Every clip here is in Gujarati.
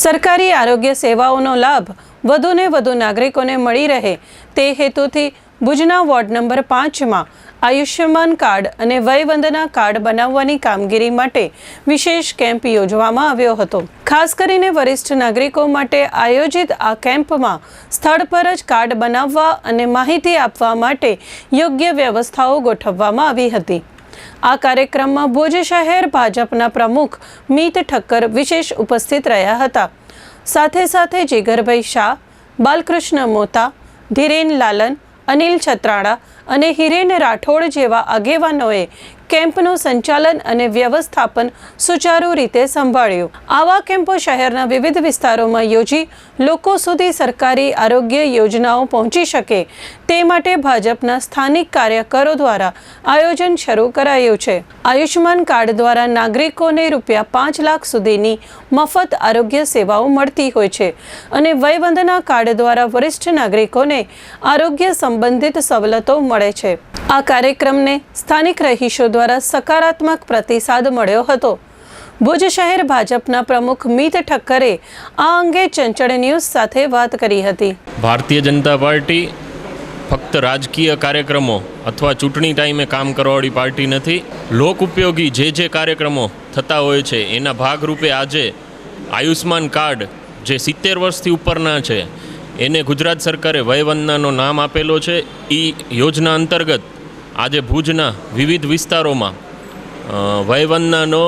સરકારી આરોગ્ય સેવાઓનો લાભ વધુને વધુ નાગરિકોને મળી રહે તે હેતુથી ભુજના વોર્ડ નંબર પાંચમાં આયુષ્યમાન કાર્ડ અને વયવંદના કાર્ડ બનાવવાની કામગીરી માટે વિશેષ કેમ્પ યોજવામાં આવ્યો હતો. ખાસ કરીને વરિષ્ઠ નાગરિકો માટે આયોજિત આ કેમ્પમાં સ્થળ પર જ કાર્ડ બનાવવા અને માહિતી આપવા માટે યોગ્ય વ્યવસ્થાઓ ગોઠવવામાં આવી હતી. આ કાર્યક્રમમાં ભુજ શહેર ભાજપના પ્રમુખ મીત ઠક્કર વિશેષ ઉપસ્થિત રહ્યા હતા. સાથે સાથે જીગરભાઈ શાહ, બાલકૃષ્ણ મોતા, ધીરેન લાલન, અનિલ છત્રાણા અને હિરેન રાઠોડ જેવા આગેવાનોએ કેમ્પનું સંચાલન અને વ્યવસ્થાપન સુચારુ રીતે સંભાળ્યું. આવા કેમ્પો શહેરના વિવિધ વિસ્તારોમાં યોજી લોકો સુધી સરકારી આરોગ્ય યોજનાઓ પહોંચી શકે. તે માટે ભાજપના સ્થાનિક કાર્યકરો દ્વારા આયોજન શરૂ કરાયું છે. આયુષ્યમાન કાર્ડ દ્વારા નાગરિકોને રૂપિયા પાંચ લાખ સુધીની મફત આરોગ્ય સેવાઓ મળતી હોય છે અને વયવંદના કાર્ડ દ્વારા વરિષ્ઠ નાગરિકોને આરોગ્ય સંબંધિત સવલતો મળે છે. આ કાર્યક્રમને સ્થાનિક રહીશો દ્વારા સકારાત્મક પ્રતિસાદ મળ્યો હતો. ભુજ શહેર ભાજપના પ્રમુખ મીત ઠક્કરે આ અંગે ચંચળ ન્યૂઝ સાથે વાત કરી હતી. ભારતીય જનતા પાર્ટી ફક્ત રાજકીય કાર્યક્રમો અથવા ચૂંટણી ટાઈમે કામ કરવાવાળી પાર્ટી નથી, લોક ઉપયોગી જે જે કાર્યક્રમો થતા હોય છે, એના ભાગરૂપે આજે આયુષ્માન કાર્ડ જે સિત્તેર વર્ષથી ઉપરના છે, એને ગુજરાત સરકારે વયવંદનાનો નામ આપેલો છે. એ યોજના અંતર્ગત આજે ભુજના વિવિધ વિસ્તારોમાં વયવંદનાનો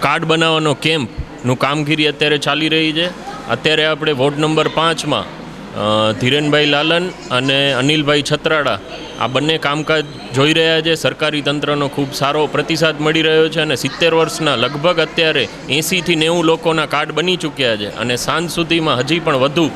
કાર્ડ બનાવવાનો કેમ્પનું કામગીરી અત્યારે ચાલી રહી છે. અત્યારે આપણે વોર્ડ નંબર પાંચમાં ધીરેનભાઈ લાલન અને અનિલભાઈ છત્રાડા આ બંને કામકાજ જોઈ રહ્યા છે. સરકારી તંત્રનો ખૂબ સારો પ્રતિસાદ મળી રહ્યો છે અને સિત્તેર વર્ષના લગભગ અત્યારે એંસીથી નેવું લોકોના કાર્ડ બની ચૂક્યા છે અને સાંજ સુધીમાં હજી પણ વધુ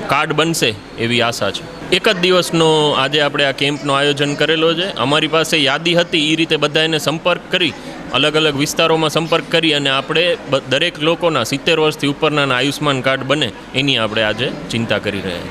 કાર્ડ બનશે એવી આશા છે. એક જ દિવસનો આજે આપણે આ કેમ્પનું આયોજન કરેલો છે. અમારી પાસે યાદી હતી એ રીતે બધા એને સંપર્ક કરી અલગ અલગ વિસ્તારોમાં સંપર્ક કરી અને આપણે દરેક લોકોના સિત્તેર વર્ષથી ઉપરના આયુષ્માન કાર્ડ બને, એની આપણે આજે ચિંતા કરી રહ્યા છીએ.